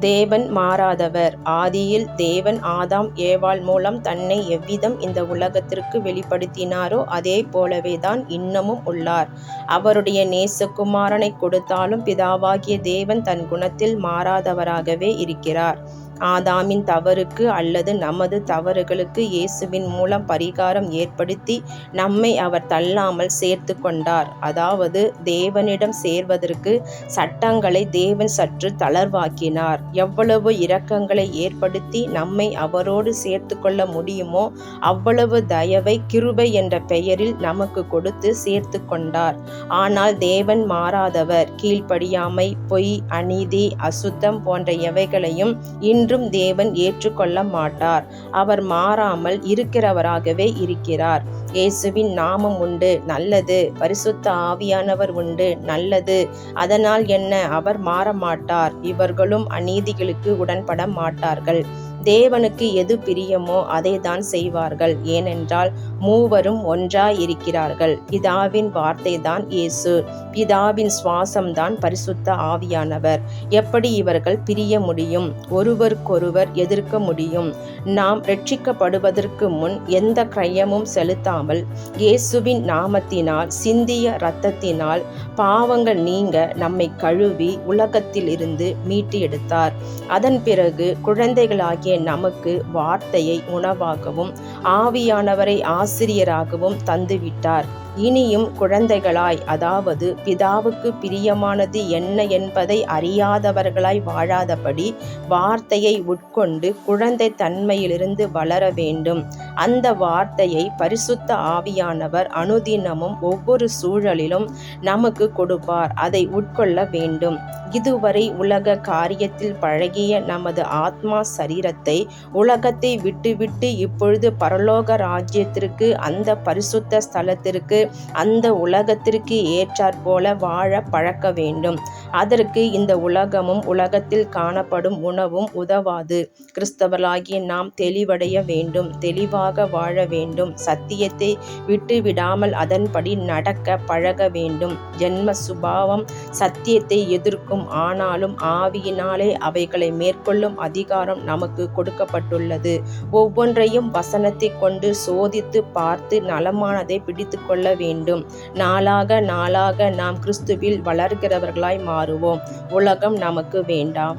தேவன் மாறாதவர். ஆதியில் தேவன் ஆதாம் ஏவாள் மூலம் தன்னை எவ்விதம் இந்த உலகத்திற்கு வெளிப்படுத்தினாரோ அதே போலவே தான் இன்னமும் உள்ளார். அவருடைய நேசகுமாரனை கொடுத்தாலும் பிதாவாகிய தேவன் தன் குணத்தில் மாறாதவராகவே இருக்கிறார். ஆதாமின் தவறுக்கு அல்லது நமது தவறுகளுக்கு இயேசுவின் மூலம் பரிகாரம் ஏற்படுத்தி நம்மை அவர் தள்ளாமல் சேர்த்து கொண்டார். அதாவது தேவனிடம் சேர்வதற்கு சட்டங்களை தேவன் சற்று தளர்வாக்கினார். எவ்வளவு இரக்கங்களை ஏற்படுத்தி நம்மை அவரோடு சேர்த்து கொள்ள முடியுமோ அவ்வளவு தயவை கிருபை என்ற பெயரில் நமக்கு கொடுத்து சேர்த்து கொண்டார். ஆனால் தேவன் மாறாதவர். கீழ்ப்படியாமை பொய் அநீதி அசுத்தம் போன்ற எவைகளையும் என்றும் தேவன் ஏற்றுக்கொள்ள மாட்டார். அவர் மாறாமல் இருக்கிறவராகவே இருக்கிறார். இயேசுவின் நாமம் உண்டு நல்லது. பரிசுத்த ஆவியானவர் உண்டு நல்லது. அதனால் என்ன? அவர் மாற மாட்டார். இவர்களும் அநீதிகளுக்கு உடன்பட மாட்டார்கள். தேவனுக்கு எது பிரியமோ அதை தான் செய்வார்கள். ஏனென்றால் மூவரும் ஒன்றாய் இருக்கிறார்கள் பிதாவின் வார்த்தை தான் இயேசு. பிதாவின் சுவாசம்தான் பரிசுத்த ஆவியானவர். எப்படி இவர்கள் பிரிய முடியும்? ஒருவருக்கொருவர் எதிர்க்க முடியும்? நாம் ரட்சிக்கப்படுவதற்கு முன் எந்த கிரயமும் செலுத்தாமல் இயேசுவின் நாமத்தினால் சிந்திய இரத்தத்தினால் பாவங்கள் நீங்க நம்மை கழுவி உலகத்தில் இருந்து மீட்டு எடுத்தார். அதன் பிறகு குழந்தைகளாகிய நமக்கு வார்த்தையை உணவாகவும் ஆவியானவரை ஆசிரியராகவும் தந்துவிட்டார். இனியும் குழந்தைகளாய் அதாவது பிதாவுக்கு பிரியமானது என்ன என்பதை அறியாதவர்களாய் வாழாதபடி வார்த்தையை உட்கொண்டு குழந்தை தன்மையிலிருந்து வளர வேண்டும். அந்த வார்த்தையை பரிசுத்த ஆவியானவர் அனுதினமும் ஒவ்வொரு சூழலிலும் நமக்கு கொடுப்பார். அதை உட்கொள்ள வேண்டும். இதுவரை உலக காரியத்தில் பழகிய நமது ஆத்மா சரீரத்தை உலகத்தை விட்டுவிட்டு இப்பொழுது பரலோக ராஜ்யத்திற்கு அந்த பரிசுத்த ஸ்தலத்திற்கு அந்த உலகத்திற்கு ஏற்றாற்போல வாழ பழக்க வேண்டும். அதற்கு இந்த உலகமும் உலகத்தில் காணப்படும் உணவும் உதவாது. கிறிஸ்தவர்களாகிய நாம் தெளிவடைய வேண்டும் தெளிவாக வாழ வேண்டும் சத்தியத்தை விட்டு விடாமல் அதன்படி நடக்க பழக வேண்டும். ஜென்ம சுபாவம் சத்தியத்தை எதிர்க்கும் ஆனாலும் ஆவியினாலே அவைகளை மேற்கொள்ளும் அதிகாரம் நமக்கு கொடுக்கப்பட்டுள்ளது. ஒவ்வொன்றையும் வசனத்தை கொண்டு சோதித்து பார்த்து நலமானதை பிடித்து கொள்ள வேண்டும். நாளாக நாளாக நாம் கிறிஸ்துவில் வளர்கிறவர்களாய் மா மாறுவோம் உலகம் நமக்கு வேண்டாம்.